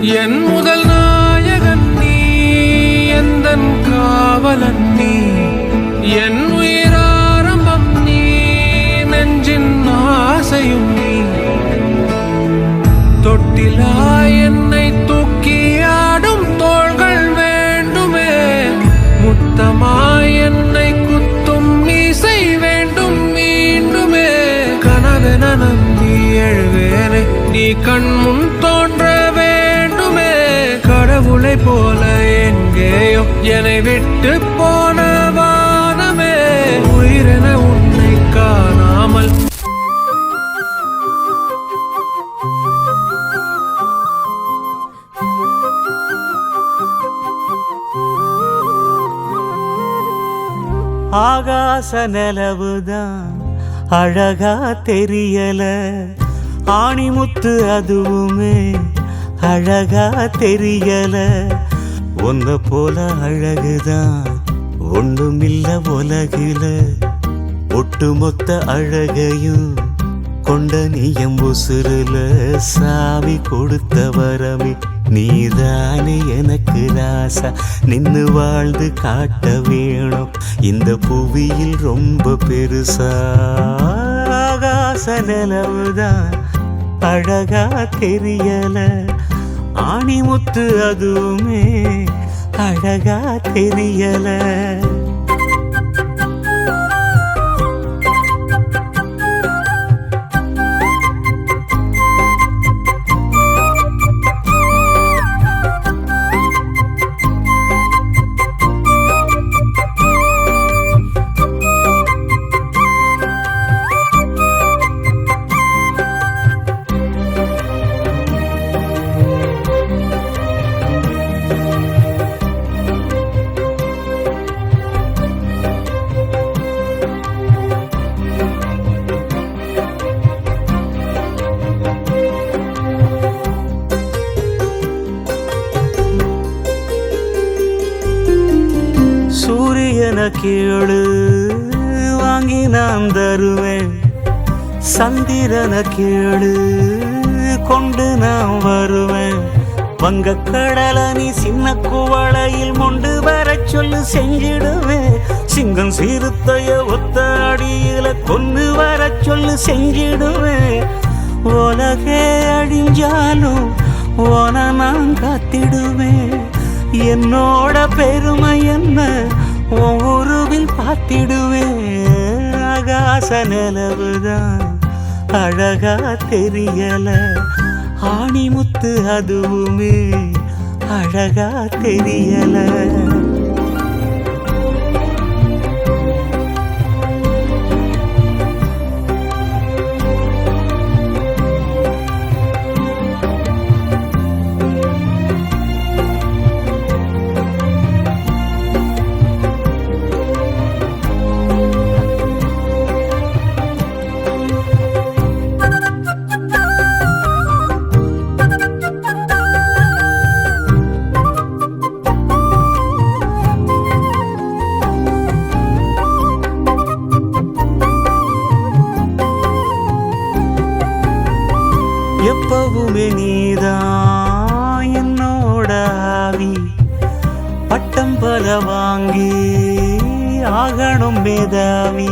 என் முதல் நாயகன் நீ எந்தன் காவலன் நீ? என் உயிராரம்பம் நீ நெஞ்சின் ஆசையும் நீ. தொட்டிலா என்னை தூக்கி ஆடும் தோள்கள் வேண்டுமே. முத்தமா என்னை குத்தும் மீசை வேண்டும் மீண்டுமே. கனவென நம்பி எழுவேனே நீ கண் முன் போல எங்கேயோ என்னை விட்டு போன வானமே. உயிரென உன்னை காணாமல். ஆகாச நிலவுதான் அழகா தெரியல. ஆணிமுத்து அதுவுமே அழகா தெரியல. ஒன்ன போல அழகுதான் ஒண்ணுமில்ல உலகில. ஒட்டுமொத்த அழகையும் கொண்ட நீயம் உசுருல. சாமி கொடுத்த வரமே நீதானே எனக்கு ராசா. நின்று வாழ்ந்து காட்ட வேணும் இந்த புவியில் ரொம்ப பெருசா. ஆகாச நிலவுதான் அழகா தெரியல. ஆணிமுத்து அதுவுமே அழகா தெரியலை. என கேளு வாங்கி நான் தருவேன். சந்திரன கேளு கொண்டு நான் வருவேன். வங்க கடல நீ சின்ன குவளையில் மொண்டு வர சொல்லு செஞ்சிடுவேன். சிங்கம் சிறுத்தைய ஒத்த அடியில கொண்டு வர சொல்லு செஞ்சிடுவேன். உலகே அழிஞ்சாலும் ஓன நான் காத்திடுவேன். என்னோட பெருமை என்ன? உருவில் பார்த்திடுவேன். ஆகாச நிலவுதான் அழகா தெரியல. ஆணிமுத்து அதுவுமே அழகா தெரியல. பட்டம் வாங்கி ஆகணும் மேதாவி.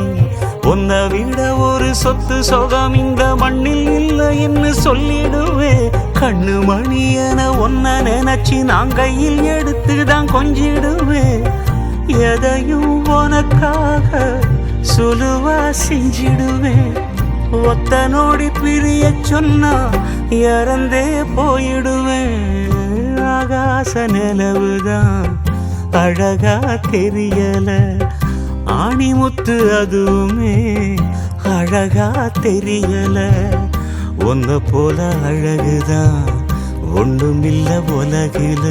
உன்னை விட ஒரு சொத்து சொகம் இந்த மண்ணில் இல்லைன்னு சொல்லிடுவே. கண்ணு மணி என ஒன்ன நினைச்சு நான் கையில் எடுத்து தான் கொஞ்சிடுவேன் எதையும் உனக்காக சுலுவா செஞ்சிடுவேன் ஒத்த நோடி பிரிய சொன்னா இறந்தே போயிடுவேன் ஆகாச நிலவுதான். அழகா தெரியல. ஆணிமுத்து அதுவுமே அழகா தெரியல. உன்ன போல அழகுதான் ஒன்றுமில்ல உலகில.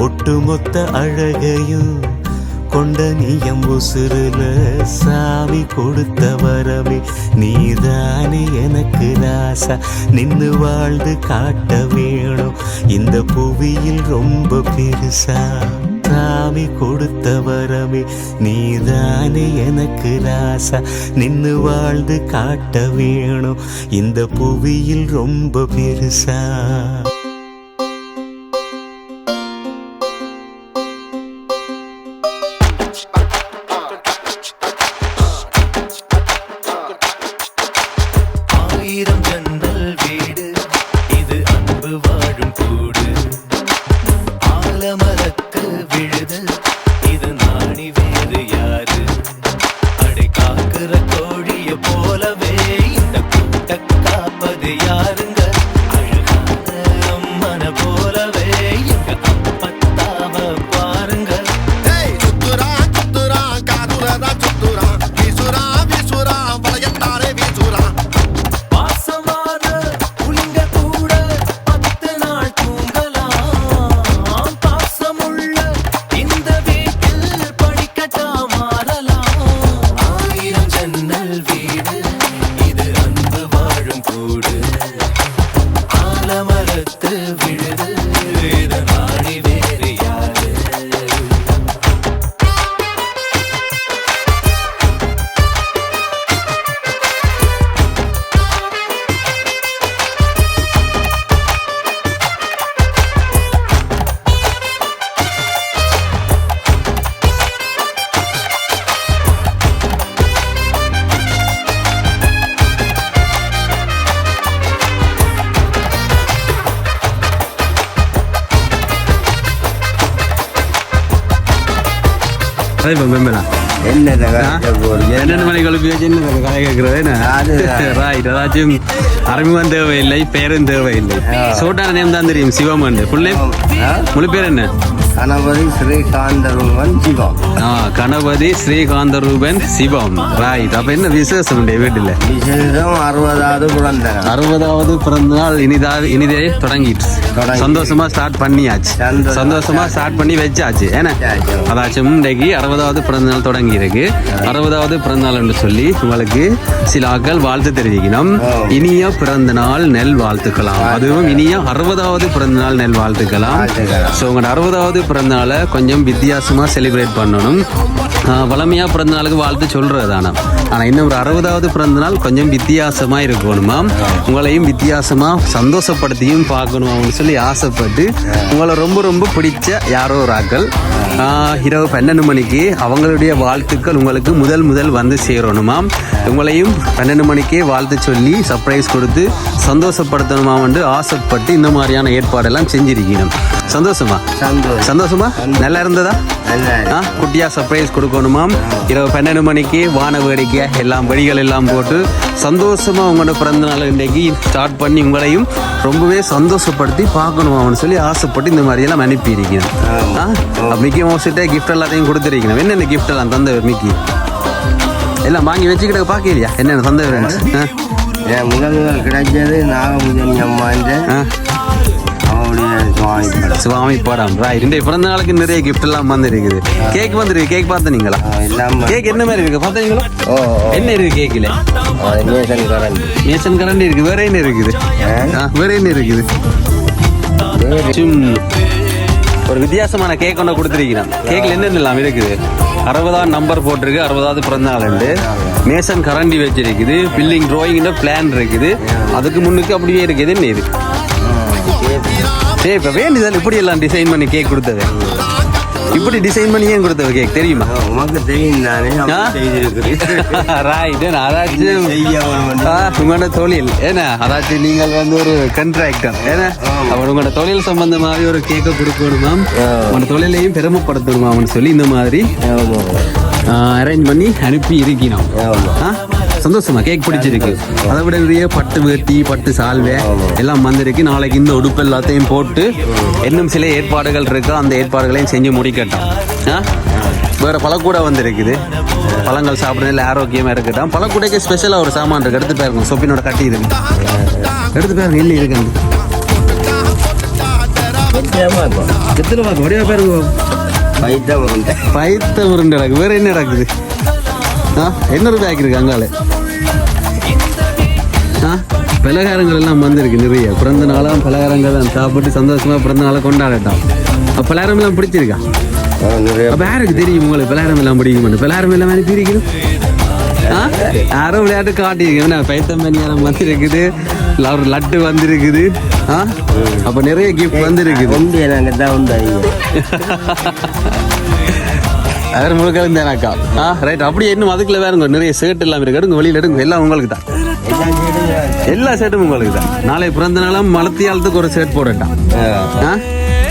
ஒட்டுமொத்த அழகையும் கொண்ட நீயம் உசுருல. சாமி கொடுத்த வரவே நீதானே எனக்கு ராசா. நின்று வாழ்ந்து காட்ட வேணும் இந்த புவியில் ரொம்ப பெருசா. சாமி கொடுத்த வரமே. நீதானே எனக்கு ராசா. நின்று வாழ்ந்து காட்ட வேணும். இந்த புவியில் ரொம்ப பெருசா. என்னத்தை கதைக்க போறீங்க? என்னென்ன மணி கழுப்பி வச்சு என்ன கதை கேட்கறது. ரைட் ஏதாச்சும் அறிமுகம் தேவையில்லை பேரும் தேவையில்லை. சோட்டான நேம் தான் தெரியும் சிவம் ஃபுல் நேம் ஆ? முழு பேர் என்ன? கணபதி ஸ்ரீகாந்தருவன் சிவம். ஆ கணபதி ஸ்ரீகாந்த ரூபன் சிவம். ரைட் அப்ப என்ன விசேஷம் உண்டு வீட்டுல? விசேஷம் அறுபதாவது பிறந்தனர் அறுபதாவது பிறந்த நாள் இனிதா இனிதே தொடங்கிட்டு. தொடங்கி. சந்தோஷமா ஸ்டார்ட் பண்ணியாச்சு. சந்தோஷமா ஸ்டார்ட் பண்ணி வச்சாச்சு. ஏன்னா. அதாச்சும் இன்றைக்கு அறுபதாவது பிறந்த நாள் தொடங்கி இருக்கு அறுபதாவது பிறந்த நாள் என்று சொல்லி உங்களுக்கு சில ஆட்கள் வாழ்த்து தெரிவிக்கணும். இனிய பிறந்த நாள் நெல் வாழ்த்துக்கலாம் அதுவும் இனிய அறுபதாவது பிறந்த நாள் நெல் வாழ்த்துக்கலாம். ஸோ உங்களோட அறுபதாவது பிறந்த நாளை கொஞ்சம் வித்தியாசமா செலிப்ரேட் பண்ணணும் ஆஹ் வளமையா பிறந்த நாளுக்கு வாழ்த்து சொல்றது தானே? ஆனா இன்னும் ஒரு அறுபதாவது பிறந்த நாள் கொஞ்சம் வித்தியாசமா இருக்கணுமா? உங்களையும் வித்தியாசமா சந்தோஷப்படுத்தியும் பார்க்கணும்னு சொல்லி ஆசைப்பட்டு உங்களை ரொம்ப ரொம்ப பிடிச்ச யாரோ ஒரு ஆக்கள் இரவு பன்னெண்டு மணிக்கு அவங்களுடைய வாழ்த்துக்கள் உங்களுக்கு முதல் முதல் வந்து சேரணுமாம் உங்களையும் பன்னெண்டு மணிக்கே வாழ்த்து சொல்லி சர்ப்ரைஸ் கொடுத்து சந்தோஷப்படுத்தணுமா வந்து ஆசைப்பட்டு இந்த மாதிரியான ஏற்பாடெல்லாம் செஞ்சிருக்கணும் சந்தோஷமா? சந்தோஷம். சந்தோஷமா? நல்லா இருந்ததா? நல்லா இருக்கு. ஆ, கொடுக்கணுமாம் இரவு பன்னெண்டு மணிக்கு வான வேடிக்கை எல்லாம் வெடிகள் எல்லாம் போட்டு சந்தோஷமா உங்களோட பிறந்த நாள் இன்றைக்கு ஸ்டார்ட் பண்ணி உங்களையும் ரொம்பவே சந்தோஷப்படுத்தி பார்க்கணுமாம்னு சொல்லி ஆசைப்பட்டு இந்த மாதிரி எல்லாம் அனுப்பியிருக்கணும் ஆ, மிக்கி மவுசிட்ட கிஃப்ட் எல்லாத்தையும் கொடுத்துருக்கணும் என்னென்ன கிஃப்ட் எல்லாம் தந்தவர் மிக்கி எல்லாம் வாங்கி வச்சுக்கிட்ட பார்க்கலையா? என்னென்ன முதல் கிடைச்சது நாகமுஜனி அம்மான்ற சுவாமி படம் ராய் இன்றைய பிறந்த நாளுக்கு நிறைய கிஃப்ட் எல்லாம் வந்திருக்குது. கேக் வந்திருக்கு. கேக் பார்த்தீங்களா கேக் என்ன மாதிரி இருக்கு? பார்த்தீங்களா. என்ன இருக்கு கேக்கில் நேசன் கரண்ட் மேசன் கரண்டி இருக்கு. வேற என்ன இருக்குது? வேற என்ன இருக்குது. ஒரு வித்தியாசமான கேக் ஒன்று கொடுத்துருக்கிறேன். கேக்ல என்னென்ன எல்லாம் இருக்குது? அறுபதாம் நம்பர் போட்டிருக்கு. அறுபதாவது பிறந்த நாள் மேசன் கரண்டி வச்சிருக்குது. பில்லிங் ட்ராயிங் பிளான் இருக்குது. அதுக்கு முன்னுக்கு அப்படியே இருக்குது. என்ன இது? ஏய் இப்போ வேண்டியதால் இப்படி எல்லாம் டிசைன் பண்ணி கேக் கொடுத்தது? இப்படி டிசைன் பண்ணி ஏன் கொடுத்தது கேக் தெரியுமா? உமக்கு தெரியும் தானே ரைட் அதாச்சும் உங்களோட தொழில். ஏன்னா அதாச்சும் நீங்கள் வந்து ஒரு கண்ட்ராக்டர் ஏன்னா அவர் உங்களோட தொழில் சம்பந்தமாகவே ஒரு கேக்க கொடுக்கணுமாம் உங்களோட தொழிலையும் பெருமைப்படுத்தணுமாம்னு சொல்லி இந்த மாதிரி அரேஞ்ச் பண்ணி அனுப்பி இருக்கணும் ஆ, சந்தோஷமா கேக் பிடிச்சிருக்கு. அதை விட நிறைய பட்டு வேட்டி பட்டு சால்வே எல்லாம் வந்திருக்கு. நாளைக்கு இந்த உடுப்பு எல்லாத்தையும் போட்டு இன்னும் சில ஏற்பாடுகள் இருக்கோ? அந்த ஏற்பாடுகளையும் செஞ்சு முடிக்கட்டும். ஆ? வேற பழக்கூடை வந்திருக்குது. பழங்கள் சாப்பிட்றதுல ஆரோக்கியமா இருக்கட்டும். பழக்கூடைக்கு ஸ்பெஷலாக ஒரு சாமான் இருக்கு. எடுத்து பாருங்க சொப்பினோட கட்டி இருக்கு. எடுத்து பாருங்க இல்லை இருக்கு எத்தனை பார்க்க ஒரே பாருங்க பைத்த உருண்டை. பைத்த உருண்டை வேற என்ன நடக்குது? ஆ? என்ன பேக் இருக்கு அங்காலே பலகாரங்கள் எல்லாம் வந்திருக்கு நிறைய. பிறந்த நாளாம் பலகாரங்கள் சாப்பிட்டு சந்தோஷமா பிறந்த நாளை கொண்டாடட்டும். அப்ப பலகாரம் எல்லாம் பிடிச்சிருக்கா அப்ப யாருக்கு தெரியும் உங்களுக்கு பலகாரம் எல்லாம் பிடிக்கும் பலகாரம் எல்லாம் அனுப்பி இருக்கணும் ஆ? யாரோ விளையாட்டு காட்டியிருக்கேன் பைத்தம் பணியாரம் வந்திருக்குது ஒரு லட்டு வந்திருக்குது. ஆ? அப்ப நிறைய கிஃப்ட் வந்திருக்குது. அவர் முழுக்க இருந்தாக்கா ஆ ரைட் அப்படி இன்னும் அதுக்குள்ள வேறுங்க நிறைய ஷர்ட் எல்லாம் இருக்கு. எடுங்க வெளியில எடுங்க. எல்லாம் உங்களுக்கு தான் எல்லா ஷர்ட்டும் உங்களுக்கு தான். நாளை பிறந்த நாளும் மலத்தியாலத்துக்கு ஒரு ஷர்ட் போடட்டான் ஆ.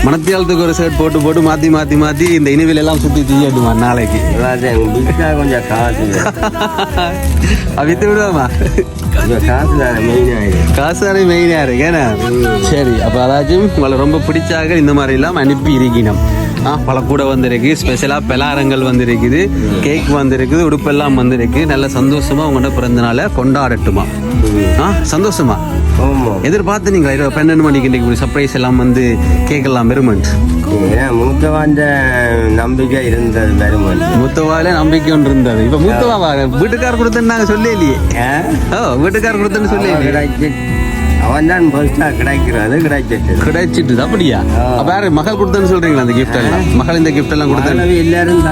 மணத்தியாலத்துக்கு ஒரு ஷர்ட் போட்டு போட்டு மாத்தி மாத்தி மாத்தி இந்த இனிவில் எல்லாம் சுத்தி தீயட்டுமா நாளைக்கு? கொஞ்சம் காசு வித்து விடுவாமா? கொஞ்சம் காசு தானே மெயினாக காசு தானே மெயினா இருக்கு ஏன்னா சரி அப்ப அதாச்சும் உங்களை ரொம்ப பிடிச்சாக இந்த மாதிரி எல்லாம் அனுப்பி இருக்கணும். பழக்கூட வந்திருக்கு. ஸ்பெஷலா பலாரங்கள் வந்திருக்குது. கேக் வந்திருக்குது. உடுப்பெல்லாம் வந்திருக்கு. நல்ல சந்தோஷமா உங்களோட பிறந்த நாளை கொண்டாடட்டுமா? ஆ? சந்தோஷமா? எதிர்பார்த்து நீங்களா பன்னெண்டு மணிக்கு இன்னைக்கு சர்ப்ரைஸ் எல்லாம் வந்து கேக் எல்லாம் பெருமன்ட் ஏன்னா மூத்த வாழ்ந்த நம்பிக்கை இருந்தது பெருமன் மூத்தவால நம்பிக்கை ஒன்று இருந்தது. இப்ப மூத்தவா வீட்டுக்கார் கொடுத்தேன்னு நாங்க சொல்லவே இல்லையே. ஓ வீட்டுக்கார் கொடுத்தேன்னு கிடைச்சி அவன் தான் ஃபர்ஸ்டா கிடைக்கிறது கிடைச்சிட்டு. கிடைச்சிட்டு அப்படியா? அப்ப யாரு? மகள் கொடுத்தேன்னு சொல்றீங்களா அந்த gift எல்லாம்? மகள் இந்த gift எல்லாம் கொடுத்தேன் எல்லாரும்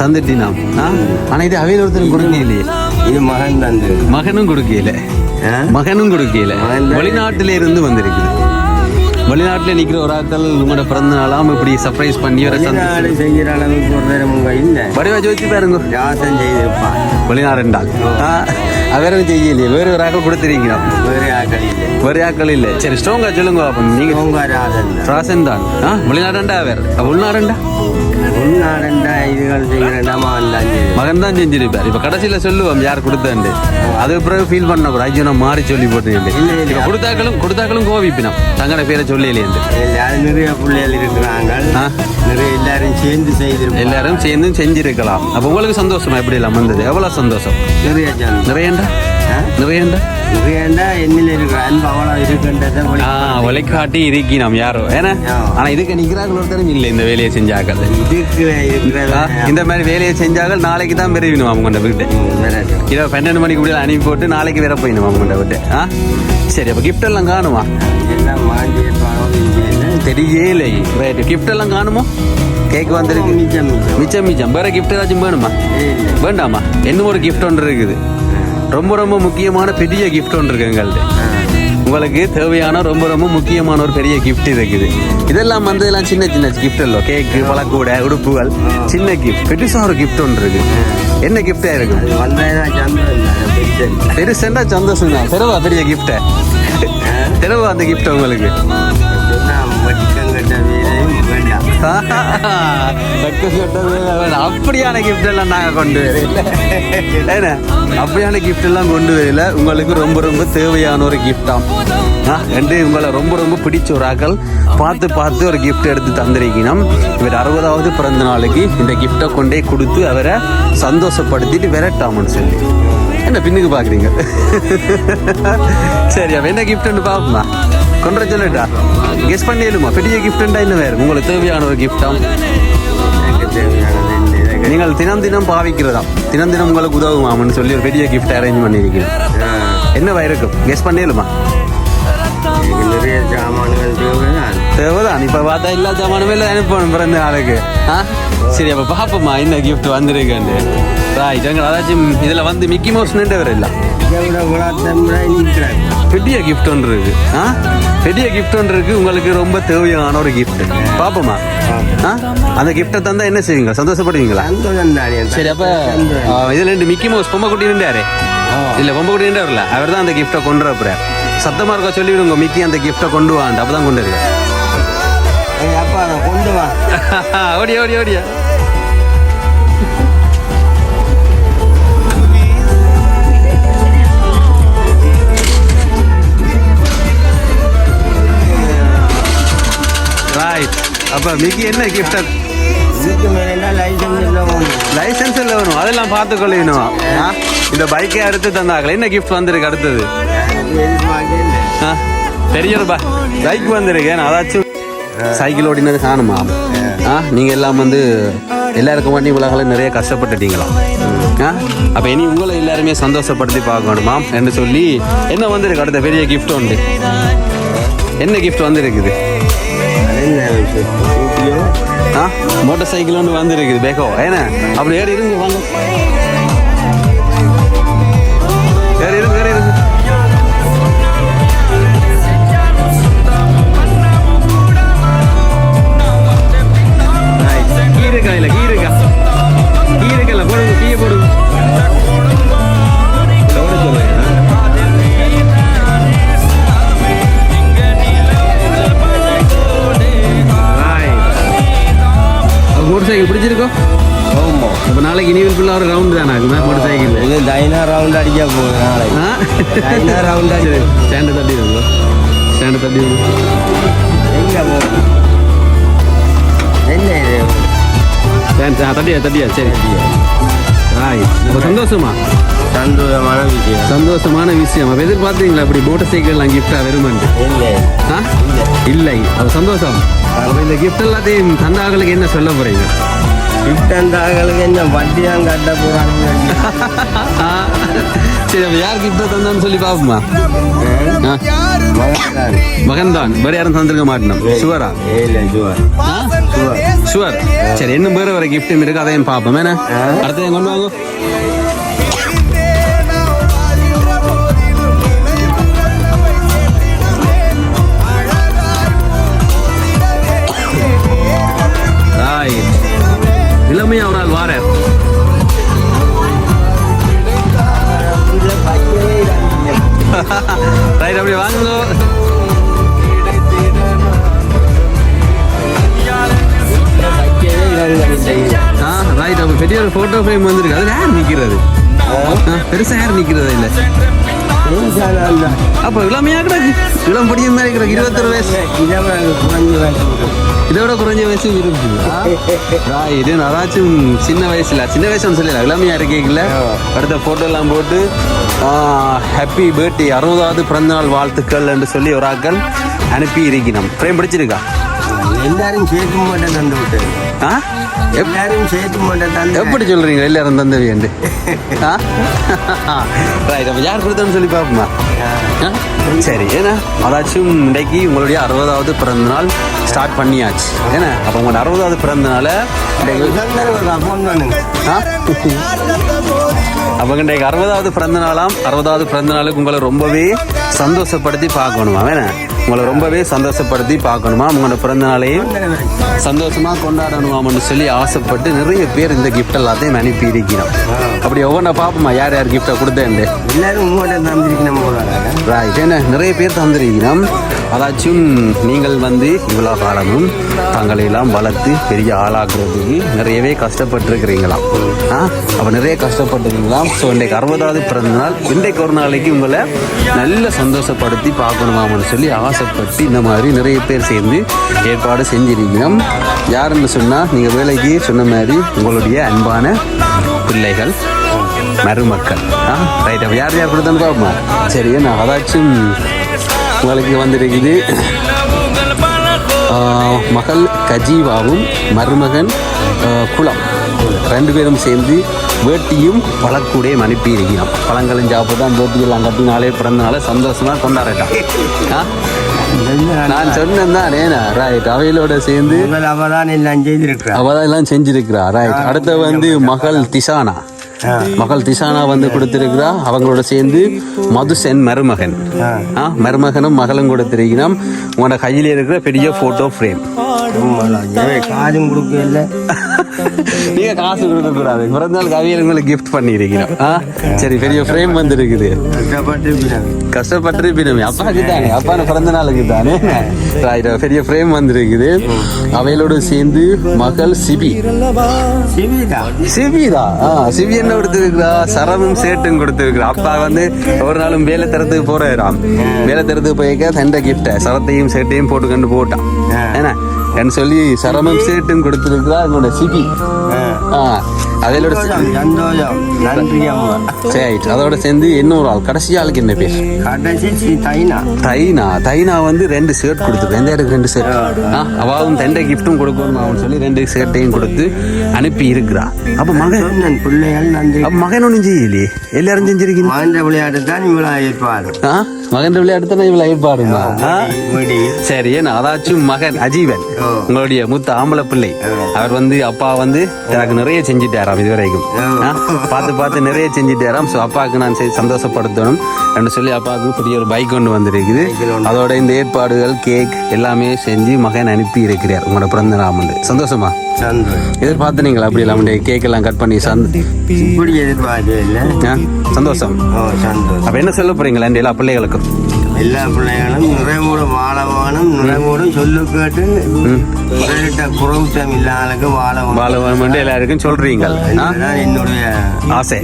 தந்துட்டினா ஆ? ஆனா இது அவையில் ஒருத்தரும் கொடுக்க இல்லையே இது மகன் தந்து மகனும் கொடுக்கல? மகனும் கொடுக்கல. வெளிநாட்டில இருந்து வந்திருக்குது. வெளிநாட்டுல நிக்கிற ஒரு ஆட்கள் உங்களோட பிறந்த நாளாம் இப்படி சர்ப்ரைஸ் பண்ணி ஒரு சந்தோஷம் வெளிநாடு செய்கிற அளவுக்கு ஒரு நேரம் உங்க இல்லை. வடிவா ஜோதிச்சு பாருங்க. ஜாசம் செய்திருப்பான். வெளிநாடுண்டால் அவரும் செய்யலையே. வேற ஒரு ஆக்கள் கொடுத்துருக்கீங்க வேறு ஆக்கள் இல்லை. வேற ஆக்கள் இல்ல. சரி ஸ்ட்ராங்கா சொல்லுங்க அப்ப நீங்க. உங்க ராசன் தான். மகன் தான் செஞ்சிருப்பார். இப்ப கடைசியில சொல்லுவோம் யார் கொடுத்தாண்டு? அது பிறகு ஃபீல் பண்ண பிறகு ஐயோ நான் மாறி சொல்லி போட்டேன் கொடுத்தாக்களும் கொடுத்தாக்களும் கோவிப்பினம். தங்கட பேரை சொல்லலையே எல்லாரும் நிறைய பிள்ளைகள் இருக்கிறாங்க. நிறைய எல்லாரும் சேர்ந்து செய்திருப்போம் எல்லாரும் சேர்ந்து செஞ்சிருக்கலாம். அப்ப உங்களுக்கு சந்தோஷமா? எப்படி எல்லாம் வந்தது? எவ்வளவு சந்தோஷம்? நிறைய நிறையண்டா? நிறையண்டா? ஒலைக்காட்டி இருக்கி நாம் யாரோ. ஏன்னா. ஆனா இதுக்கு நிக்கிறார்கள் ஒருத்தரும் இல்லை இந்த வேலையை செஞ்சாக்கள். இந்த மாதிரி வேலையை செஞ்சார்கள் நாளைக்கு தான் பெரியணும் அவங்க வீட்டு. இரவு பன்னெண்டு மணிக்கு முடியல அனுப்பி போட்டு நாளைக்கு வேற போயிடும் அவங்க விட்டு. ஆ? சரி அப்ப கிஃப்ட் எல்லாம் காணுமா? தெரியலே ரைட் கிஃப்ட் எல்லாம் காணுமோ? கேக் வந்திருக்கு. மிச்சம் மிச்சம். வேற கிஃப்ட் ஏதாச்சும் வேணுமா? வேண்டாமா? இன்னும் ஒரு கிஃப்ட் ஒன்று இருக்குது. ரொம்ப ரொம்ப முக்கியமான பெரிய கிஃப்ட் ஒன்று இருக்கு எங்கள்ட்ட உங்களுக்கு தேவையான ரொம்ப ரொம்ப முக்கியமான ஒரு பெரிய கிஃப்ட் இருக்குது. இதெல்லாம் வந்து எல்லாம் சின்ன சின்ன கிஃப்ட் இல்லை கேக்கு பழக்கூடை உடுப்புகள். சின்ன கிஃப்ட் பெருசா ஒரு கிஃப்ட் ஒன்று இருக்கு. என்ன கிஃப்டா இருக்கு அது வந்ததுன்னா சந்தோஷம் தான். பெரிய கிஃப்ட தெருவா அந்த கிஃப்ட் உங்களுக்கு? அப்படியான கிஃப்ட் எல்லாம் நாங்கள் கொண்டு வரல என்ன? அப்படியான கிஃப்ட் எல்லாம் கொண்டு வரல உங்களுக்கு ரொம்ப ரொம்ப தேவையான ஒரு கிஃப்டாம் ரெண்டு உங்களை ரொம்ப ரொம்ப பிடிச்ச ஒரு ஆக்கள் பார்த்து பார்த்து ஒரு கிஃப்ட் எடுத்து தந்திருக்கணும். இவர் அறுபதாவது பிறந்த நாளைக்கு இந்த கிஃப்டை கொண்டே கொடுத்து அவரை சந்தோஷப்படுத்திட்டு விரட்டாமன்னு சொல்லி. என்ன பின்னுக்கு பார்க்குறீங்க? சரி அவன் என்ன கிஃப்ட்னு பார்ப்போமா? கொண்டு வர சொல்லட்டா கெஸ் பண்ணிடுமா பெரிய கிஃப்ட்ண்டா என்ன வேறு? உங்களுக்கு தேவையான ஒரு எனக்கு நீங்கள் தினம் தினம் பாவிக்கிறதாம் தினம் தினம் உங்களுக்கு உதவுமாம்னு சொல்லி ஒரு பெரிய கிஃப்ட் அரேஞ்ச் பண்ணியிருக்கீங்க. ஆ, என்னவா இருக்கும்? கெஸ் எனக்கு தேவைதான். இப்ப பார்த்தா எல்லா ஜாமானுமே இல்லை அனுப்பணும் பிறந்த நாளுக்கு. ஆ? சரி அப்ப பாப்போமா என்ன கிஃப்ட் வந்திருக்குன்னு ராய் ஜங்கள் அதாச்சும் இதுல வந்து மிக்கி மவுஸ் நின்றவர் இல்லை? பெரிய கிஃப்ட் ஒன்று இருக்கு. ஆ? பெரிய கிஃப்ட் ஒன்று இருக்கு. உங்களுக்கு ரொம்ப தேவையான ஒரு கிஃப்ட் பாப்போமா அந்த கிஃப்டை தந்தா என்ன செய்வீங்க? சந்தோஷப்படுவீங்களா? சரி அப்ப இதுல ரெண்டு மிக்கி மவுஸ் பொம்மை குட்டி நின்றாரு. இல்ல பொம்மை குட்டி நின்றாருல அவர் தான் அந்த கிஃப்டை கொண்டு வரப்புறாரு சத்தமா இருக்க சொல்லிவிடுங்க மிக்கி அந்த கிஃப்டை கொண்டு வாண்டு அப்பதான் கொண்டு வருவேன் அதை கொண்டு வா. ஓடியா ஓடியா ஓடியா ரைட் அப்ப மிக்கி என்ன கிஃப்ட் லைசன்ஸ் இல்லை வேணும் அதெல்லாம் பார்த்து கொள்ளணும் ஆ? இந்த பைக்கை அடுத்து தந்தாங்களே என்ன கிஃப்ட் வந்திருக்கு அடுத்தது? பெரிய பைக் வந்திருக்கு நான் அதாச்சும் சைக்கிள் ஓடினது காணுமா? ஆ நீங்க எல்லாம் வந்து எல்லாருக்கும் வண்டி உலகில் நிறைய கஷ்டப்பட்டுட்டீங்களா? ஆ அப்போ இனி உங்களை எல்லாருமே சந்தோஷப்படுத்தி பார்க்கணுமா? என்று சொல்லி என்ன வந்திருக்கு அடுத்த பெரிய கிஃப்ட் உண்டு? என்ன கிஃப்ட் வந்திருக்குது? அது ஆ மோட்டார் சைக்கிள் ஒன்று வந்திருக்குது. பேக்கோ ஏன்னா அப்படி ஏறி இருந்து வாங்க. தட்டியா சரி ராய் அப்போ சந்தோஷமா? சந்தோஷமான விஷயம். சந்தோஷமான விஷயம். அப்போ எதிர்பார்த்தீங்களா அப்படி மோட்டர் சைக்கிள்லாம் கிஃப்டாக வருமாண்டு இல்லை. அது சந்தோஷம். அப்போ இந்த கிஃப்ட் எல்லாத்தையும் தந்தாங்களுக்கு என்ன சொல்ல போறீங்க? கிஃப்ட் அந்த ஆளுகளுக்கு என்ன வட்டி தான் கட்ட போகிறாங்க ஆ, சரி அப்போ யார் கிஃப்ட் தந்தான்னு சொல்லி பார்ப்போமா? ஆ. மகன் தான் வேற யாரும் தந்திருக்க மாட்டோம் சுவரா? இல்லை ஜுவர் ஷுவர் சரி இன்னும் வேற ஒரு கிஃப்டும் இருக்கு அதையும் பார்ப்போம். என்ன? அடுத்ததையும் கொண்டு வாங்க? Right. இளமையா ஒரு ஆள் வார ரைட் அப்படி வாங்க போட்டோ ஃப்ரேம் வந்திருக்கு. அது யார் நிக்கிறது? ஆ, பெருசா யார் நிக்கிறது இல்ல. அப்ப இளமையா கிடக்கு. இளம் படியும் மாதிரி கிடக்கு. இருபத்தொரு வயசு. இதோட குறைஞ்ச வயசு இருக்கு. இது அதாச்சும் சின்ன வயசுல சின்ன வயசுன்னு சொல்லல. இளமையா இருக்கீங்கள அடுத்த போட்டோ எல்லாம் போட்டு ஹாப்பி பர்த்டே அறுபதாவது பிறந்தநாள் வாழ்த்துக்கள் என்று சொல்லி ஒரு ஆக்கள் அனுப்பி இருக்கணும் ஃப்ரேம் பிடிச்சிருக்கா எல்லாரும் தந்து விட்டு ஆ? எல்லாரும் சேர்த்து தந்து. எப்படி சொல்றீங்க? எல்லாரும் தந்தவி என்று. ரைட் அப்ப யார் கொடுத்தோன்னு சொல்லி பார்ப்போமா? ஆ? சரி ஏன்னா அதாச்சும் இன்றைக்கு உங்களுடைய அறுபதாவது பிறந்த நாள் ஸ்டார்ட் பண்ணியாச்சு. ஏன்னா அப்போ உங்களோட அறுபதாவது பிறந்த ஆ? அப்போ இன்றைக்கு அறுபதாவது பிறந்த நாளாம் அறுபதாவது பிறந்த நாளுக்கு உங்களை ரொம்பவே சந்தோஷப்படுத்தி பார்க்கணுமா? வேணா? உங்களை ரொம்பவே சந்தோஷப்படுத்தி பார்க்கணுமா? உங்களோட பிறந்த நாளையும் சந்தோஷமா கொண்டாடணுமாம்னு சொல்லி ஆசைப்பட்டு நிறைய பேர் இந்த கிஃப்ட் எல்லாத்தையும் அனுப்பி இருக்கிறோம். அப்படி ஒவ்வொன்றா பார்ப்போமா? யார் யார் கிஃப்டை கொடுத்தேன்ட்டு எல்லாரும் உங்கள்கிட்ட தந்திருக்கணும் போல ரைட் என்ன நிறைய பேர் தந்திருக்கிறோம். அதாச்சும் நீங்கள் வந்து இவ்வளோ காலமும் தங்களை எல்லாம் வளர்த்து பெரிய ஆளாக்குறதுக்கு நிறையவே கஷ்டப்பட்டிருக்கிறீங்களாம் ஆ? அப்போ நிறைய கஷ்டப்பட்டிருக்கீங்களாம் ஸோ இன்றைக்கு அறுபதாவது பிறந்த நாள் இன்றைக்கு ஒரு நாளைக்கு உங்களை நல்ல சந்தோஷப்படுத்தி பார்க்கணுமாமன்னு சொல்லி ஆசைப்பட்டு இந்த மாதிரி நிறைய பேர் சேர்ந்து ஏற்பாடு செஞ்சிருக்கிறோம். யாருன்னு சொன்னால் நீங்கள் வேலைக்கு சொன்ன மாதிரி உங்களுடைய அன்பான பிள்ளைகள் மருமக்கள். ஆ ரைட் அப்போ யார் யார் கொடுத்தோன்னு பார்ப்போமா சரி நான் அதாச்சும் உங்களுக்கு வந்திருக்குது. மகள் கஜீவாவும் மருமகன் குளம். குலம் ரெண்டு பேரும் சேர்ந்து வேட்டியும் பழக்கூடையும் அனுப்பி இருக்கிறோம் பழங்களும் சாப்பிட்டு வேட்டியெல்லாம் கட்டினாலே நாளே சந்தோஷமாக கொண்டாடட்டான் ஆ? நான் சொன்னேன் தான் ரைட் அவையிலோட சேர்ந்து அவதான் எல்லாம் அவதான் எல்லாம் செஞ்சிருக்கிறா ரைட் அடுத்து வந்து மகள் திசானா மகள் திசானா வந்து கொடுத்திருக்கிறா. அவங்களோட சேர்ந்து மதுசென் மருமகன். மருமகனும் மகளும் கொடுத்திருக்கிறோம் உங்களோட கையில இருக்கிற பெரிய போட்டோ ஃப்ரேம் காதும் கொடுக்க இல்லை நீங்க காசு கொடுக்க கூடாது பிறந்தநாள் கவியல் உங்களுக்கு கிஃப்ட் பண்ணிருக்கிறோம் ஆ, சரி பெரிய ஃப்ரேம் வந்துருக்குது. கஷ்டப்பட்டு கஷ்டப்பட்டு பின்னமே அப்பாக்கு தானே அப்பா பிறந்த நாளுக்கு தானே? ரைட் பெரிய ஃப்ரேம் வந்திருக்குது. அவைகளோடு சேர்ந்து மகள் சிபி. ஆ சிவி என்ன கொடுத்துருக்குறா? சரமும் சேட்டும் கொடுத்துருக்குறா. அப்பா வந்து ஒரு நாளும் வேலை தரத்துக்கு போறாராம். வேலை தரத்துக்கு போயிருக்க தண்டை கிஃப்ட சரத்தையும் சேட்டையும் போட்டு கொண்டு போட்டான் என்ன என்ன சொல்லி சரமும் சேட்டும் கொடுத்துருக்குறா என்னோட சிபி. அம்மா. சரி அதோட சேர்ந்து இன்னொரு ஆள் கடைசி ஆளுக்கு என்ன பேர்? தைனா. தைனா. தைனா வந்து ரெண்டு ஷர்ட் கொடுத்துருக்கு. எந்த இடத்துக்கு ரெண்டு ஷர்ட் அவாவும் தண்டை கிஃப்ட்டும் கொடுக்கணும் அவன் சொல்லி ரெண்டு ஷர்ட்டையும் கொடுத்து அனுப்பி இருக்கிறா. அப்ப மகன்? பிள்ளைகள் நன்றி. அப்ப மகன் ஒன்றும் செய்யலையே? எல்லாரும் செஞ்சிருக்கீங்க. விளையாட்டு தான் இவ்வளோ மகன் விளையாட்டு தான் இவ்வளவு? வீடு சரி ஏன்னா அதாச்சும் மகன் அஜீவன். உங்களுடைய மூத்த ஆம்பளை பிள்ளை. அவர் வந்து அப்பா வந்து எனக்கு நிறைய செஞ்சுட்டாராம் இது வரைக்கும் ஆ? பார்த்து பார்த்து நிறைய செஞ்சுட்டாராம். ஸோ அப்பாவுக்கு நான் செய்- சந்தோஷப்படுத்தணும். என்று சொல்லி அப்பாவுக்கு பெரிய ஒரு பைக் கொண்டு வந்திருக்குது. அதோட இந்த ஏற்பாடுகள் கேக் எல்லாமே செஞ்சு மகன் அனுப்பி இருக்கிறார் உங்களோட பிறந்த நாள் வந்து சந்தோஷமா? சந்தோஷம் எதிர்பார்த்தனீங்களா அப்படி எல்லாம்? கேக் எல்லாம் கட் பண்ணி சந்த. இப்படி ஆ? சந்தோஷம். ஓ சந்தோஷம். அப்ப என்ன சொல்ல போறீங்களா இந்த எல்லா பிள்ளைகளுக்கும்? எல்லா பிள்ளைகளும் நிறைவோடு வாழ வேணும் நிறைவோடு சொல்லு கேட்டு முதலிட்ட குறவுத்தம் இல்லாதக்கு வாழ வேணும் பாலவன் எல்லாருக்கும் சொல்றீங்க என்னுடைய ஆசை.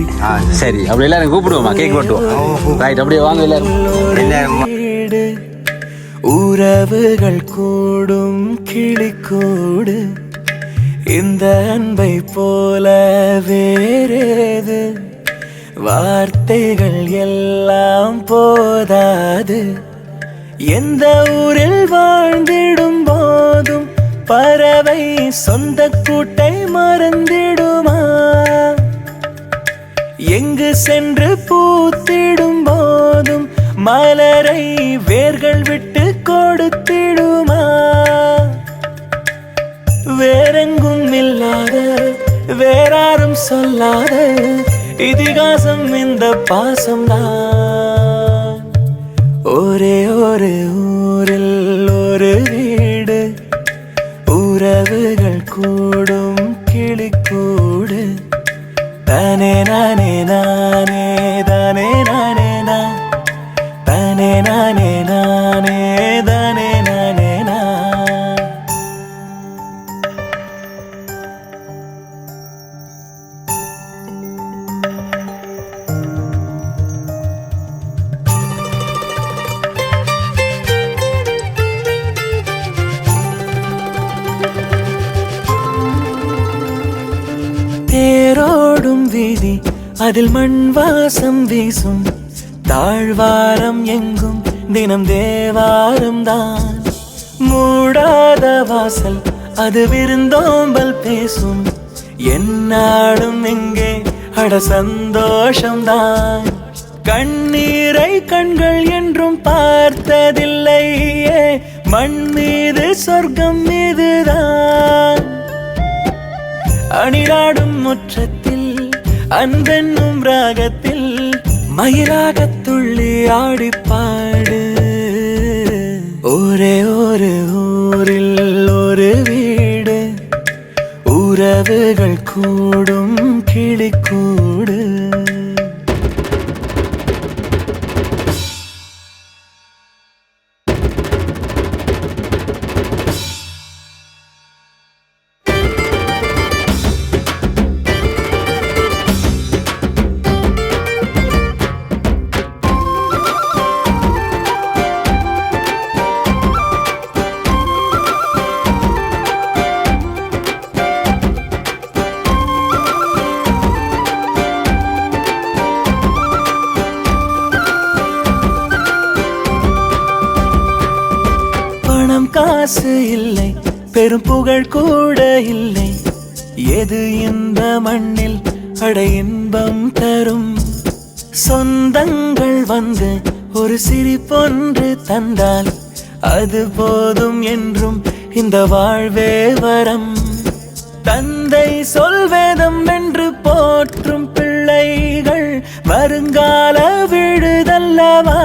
சரி அப்படி எல்லாரும் கூப்பிடுவோமா? கேக் வெட்டுவோம் ரைட் அப்படியே வாங்க எல்லாரும். எல்லாரும் உறவுகள் கூடும் கிளிக்கூடு இந்த அன்பை போல வேறேது? வார்த்தைகள் எல்லாம் போதாது. எந்த ஊரில் வாழ்ந்திடும் போதும் பறவை சொந்த கூட்டை மறந்திடுமா? எங்கு சென்று பூத்திடும் போதும் மலரை வேர்கள் விட்டு கொடுத்திடுமா? சொல்லாத இதிகாசம் இந்த பாசம் தான் ஒரே ஒரு ஊரில் ஒரு வீடு உறவுகள் கூடும் கிளிக்கூடு தானே நானே வீதி அதில் மண் வாசம். வீசும் தாழ்வாரம் எங்கும் தினம் தேவாரம் தான். மூடாத வாசல் அது விருந்தோம்பல் பேசும். என்னாலும் எங்கே அட சந்தோஷம்தான் கண்ணீரை கண்கள் என்றும் பார்த்ததில்லையே மண் மீது சொர்க்கம் மீதுதான். அணிராடும் முற்றத்தில் அன்பென்னும் ராகத்தில் மயிலாக துள்ளி ஆடிப்பாடு. ஒரே ஒரு ஊரில் ஒரு வீடு. உறவுகள் கூடும் கிளிக்கூடு பெரும் புகழ் கூட இல்லை. எது இந்த மண்ணில் அட இன்பம் தரும்? சொந்தங்கள் வந்து ஒரு சிரிப்பொன்று தந்தால் அது போதும் என்றும் இந்த வாழ்வே வரம். தந்தை சொல்வேதம் என்று போற்றும் பிள்ளைகள் வருங்கால விழுதல்லவா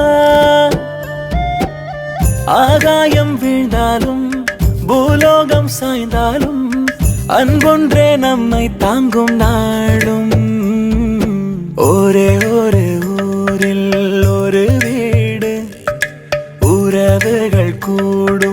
ஆகாயம் வீழ்ந்தாலும் பூலோகம் சாய்ந்தாலும் அன்பொன்றே நம்மை தாங்கும் நாளும். ஒரே ஒரு ஊரில் ஒரு வீடு உறவுகள் கூடும்.